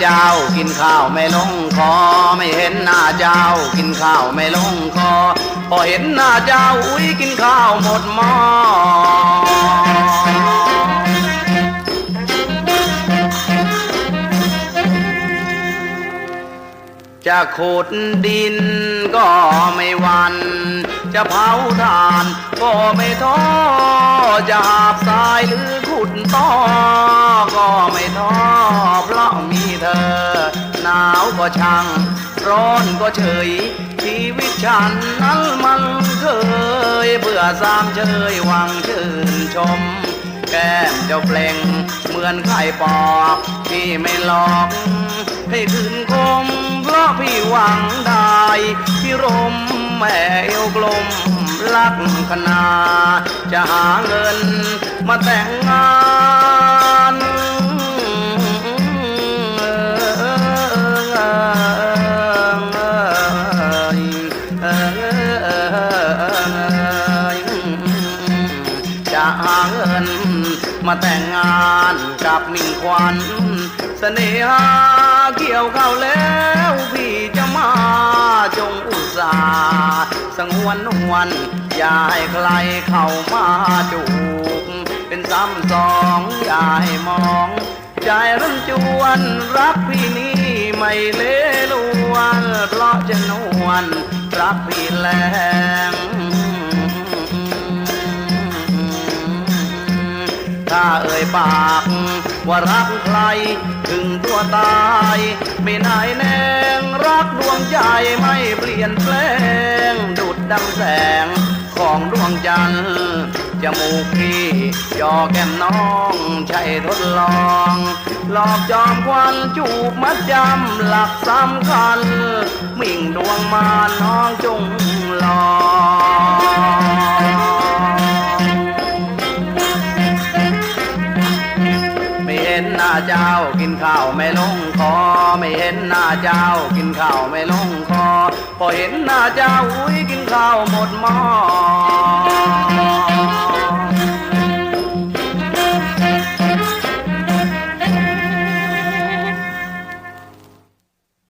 เจ้า กินข้าวไม่ลงคอ ไม่เห็นหน้าเจ้า กินข้าวไม่ลงคอ พอเห็นหน้าเจ้าอุ้ยกินข้าวหมดหม้อจะขุดดินก็ไม่วัน จะเผาถ่านก็ไม่ท้อจะหาบทรายหรือ ต้อก็ไม่ท้อเพราะมีเธอ หนาวก็ช่าง ร้อนก็เฉย ชีวิตฉันนั้นมันเคยเบื่อสร้างเชยหวังชื่นชม แก้มเจ้าเปล่ง เหมือนไข่ปอกที่ไม่หลอกให้คืนคมเพราะพี่หวังได้พี่รมแม่เอวกลมลักขนา จะหาเงินมาแต่งงาน จะหาเงินมาแต่งงานกับมิ่งควันเสน่หาเกี่ยวเข้าแล้วพี่จะมาจงอุตส่าห์สงวนนวลอย่าให้ใครเข้ามาจูบเป็นซ้ำสองอย่าให้มองใจรันจวนรักพี่นี้ไม่เลลวนเพราะจะนวล รักพี่แรงถ้าเอ่ยปากว่ารักใครถึงตัวตาย ไม่นายแนงรักดวงใจไม่เปลี่ยนแปลง ดุดดังแสงของดวงจันทร์จมูกพี่ยอแก้มน้องใช่ทดลอง หลอกจอมควันจูบมัดจำหลักสำคัญ มิ่งดวงมาน้องจงลองไม่เห็นหน้าเจ้ากินข้าวไม่ลงคอไม่เห็นหน้าเจ้ากินข้าวไม่ลงคอพอเห็นหน้าเจ้าอุ้ยกินข้าวหมดหม้อ